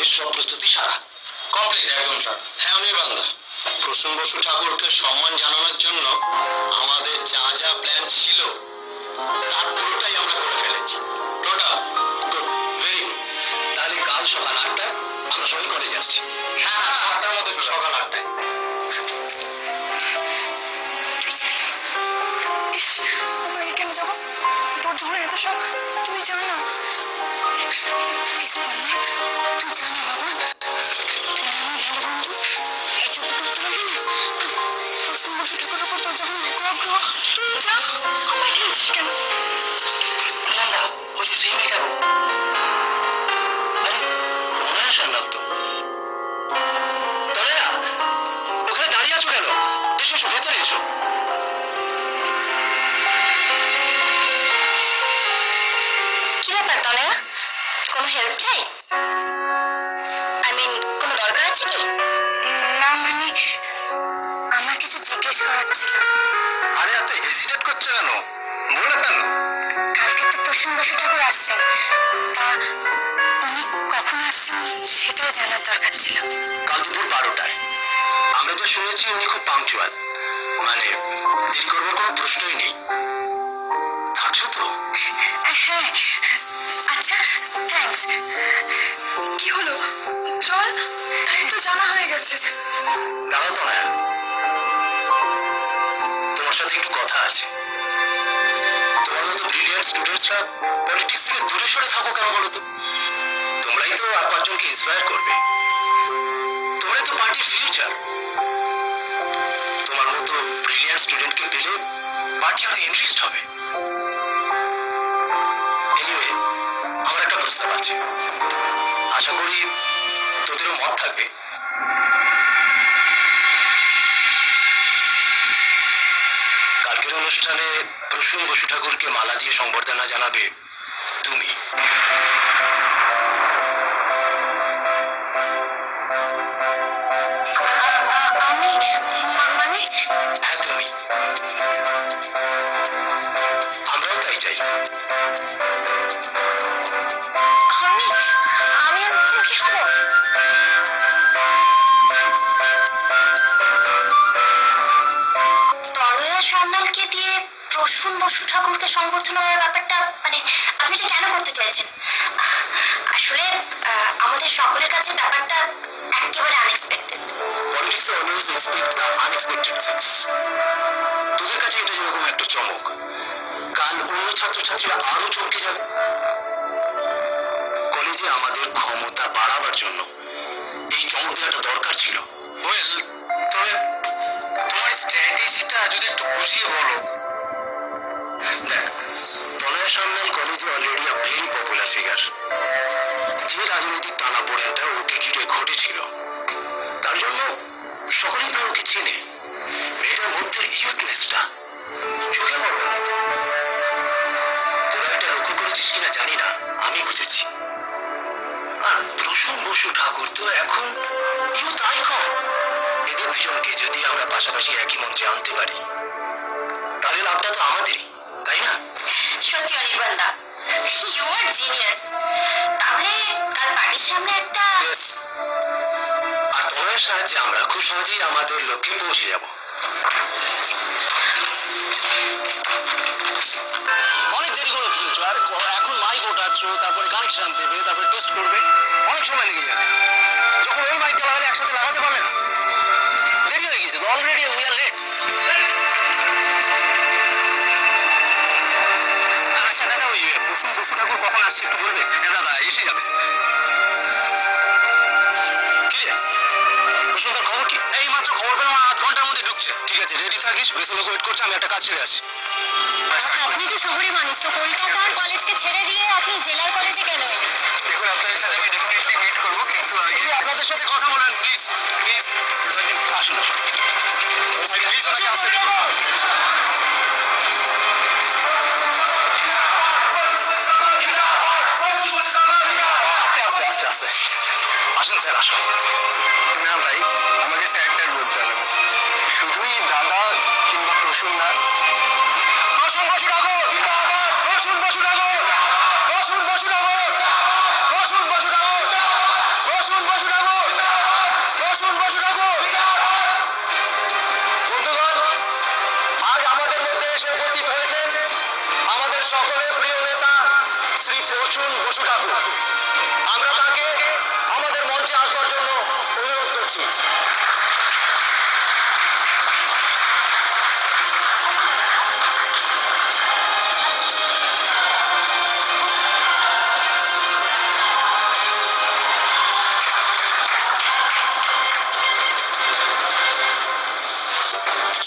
কাজের সব প্রস্তুতি সারা। কমপ্লিট একদম স্যার হ্যাঁ আমি বান্দা। প্রসূন বসু ঠাকুরকে সম্মান জানানোর জন্য আমাদের যা যা প্ল্যান ছিল তার পুরোটাই আমরা করে ফেলেছি। টোটাল গুড ভেরি গুড তাহলে কাল সকাল আটটায় আমরা সবাই কলেজে আসছি। হ্যাঁ হ্যাঁ সাতটার মধ্যে সকাল আটটায়। তুই যা খেয়েছিস কেন নান্দা ওই যে সেই মেয়েটা। আরে তনয়া সান্যাল তো তনয়া ওখানে দাঁড়িয়ে আছো কেন এসো এসো ভেতরে এসো কি ব্যাপার তনয়া কোনো হেল্প চাই আই মিন কোনো দরকার আছে কি না মানে আমার কিছু জিজ্ঞেস করার ছিল আরে এত হেজিটেট করছ কেন কালকে বসু ঠাকুর আসছেন তা উনি কখন আসছেন সেটাও জানার দরকার ছিল। কাল দুপুর বারোটায়। আমরা যা শুনেছি উনি খুব পাংচুয়াল মানে দেরি করবার কোনো প্রশ্নই নেই। থাকছো তো? হ্যাঁ আচ্ছা থ্যাঙ্কস কি হলো? চল টাইম তো জানা হয়ে গেছে। দাঁড়াও তো না তোমার সাথে একটু কথা আছে। স্টুডেন্টসরা পলিটিক্স থেকে দূরে সরে থাকো কেন বলো তো? তোমরাই তো আর পাঁচজনকে ইন্সপায়ার করবে। তোমরাই তো পার্টির ফিউচার তোমার মতো ব্রিলিয়ান্ট স্টুডেন্টকে পেলে পার্টি আরও ইন্টারেস্ট হবে। এনিওয়ে আমার একটা প্রস্তাব আছে। আশা করি তোদেরও মত থাকবে। কালকের অনুষ্ঠানে প্রসূন বসু ঠাকুরকে মালা দিয়ে সংবর্ধনা জানাবে তুমি। হ্যাঁ দিয়ে প্রসূন বসু ঠাকুরকে সংবর্ধনা করার ব্যাপারটা মানে আপনি এটা কেন করতে চাইছেন? আসলে আহ, আমাদের সকলের কাছে ব্যাপারটা একেবারে unexpected politics always expect the unexpected things তোদের কাছে এটা যেরকম একটা চমক কাল অন্য ছাত্রছাত্রীরা আরও চমকে যাবে। কলেজে আমাদের ক্ষমতা বাড়াবার জন্য এই চমক দেওয়াটা দরকার ছিল। ওয়েল তবে তোমার স্ট্র্যাটেজিটা যদি একটু বুঝিয়ে বলো। সান্যাল কলেজে already a very popular figure যে রাজনৈতিক টানা টানাপোড়েনটা ওকে ঘিরে ঘটেছিল, তার জন্য সকলেই প্রায় ওকে চেনে। মেয়েটার মধ্যে ইউথনেসটা চোখে তোরা এটা লক্ষ্য করেছিস জানি না, আমি বুঝেছি। আর বসু ঠাকুর তো এখন এদের দুজনকে যদি আমরা পাশাপাশি একই মঞ্চে আনতে পারি, তাহলে লাভটা তো আমাদেরই। সত্যি অনির্বাণদা ইউ আর জিনিয়াস তাহলে কাল পার্টির সামনে একটা আর তোমার সাহায্যে আমরা খুব সহজেই আমাদের লক্ষ্যে পৌঁছে যাব। অনেক দেরি করে ফেলেছো আর এখন মাইক ওঠাচ্ছ তারপরে কানেকশন দেবে তারপরে টেস্ট করবে। অনেক সময় লেগে যাবে যখন ওই মাইকটা লাগালে একসাথে লাগাতে পারবে না। দেরি হয়ে গেছে তো already we are late Prasun Thakur কখন আসছে একটু বলবে? হ্যাঁ দাদা এসে যাবে। কি রে? খবর কি? এই মাত্র খবর পেলাম আধ ঘণ্টার মধ্যে ঢুকছে। ঠিক আছে রেডি থাকিস? বেসে ওয়েট করছে আমি একটা কাজ ছেড়ে আসি আপনি তো শহরে মানুষ তো কলকাতার কলেজকে ছেড়ে দিয়ে আপনি জেলার কলেজে কেন দেখুন আপনাদের সাথে আমি ডেফিনেটলি মিট করব কিন্তু আগে আপনাদের সাথে কথা বলেন প্লিজ প্লিজ আসুন আসুন। প্লিজ স্যার আসো না ভাই আমাকে স্যার বলতে হবে। শুধুই দাদা কিংবা প্রসুন না। আজ আমাদের মধ্যে এসে উপস্থিত হয়েছেন আমাদের সকলের প্রিয় নেতা শ্রী প্রসুন বসু আমরা তাকে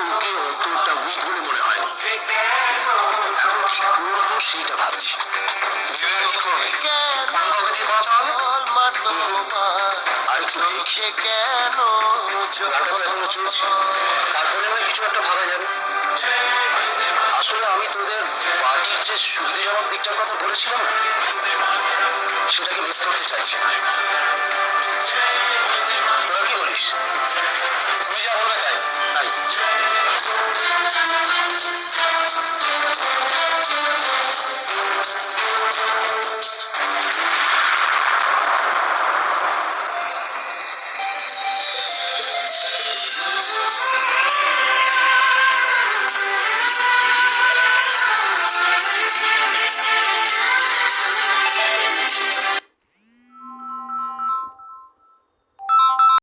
উইক বলে মনে হয় এখন সেইটা ভাবছি আর একটু দেখি এখনও চলছে তারপরে না কিছু একটা ভাবা যাবে আসলে আমি তোদের পার্টির যে সুবিধাজনক দিকটার কথা বলেছিলাম, সেটাকে মিস করতে চাইছি।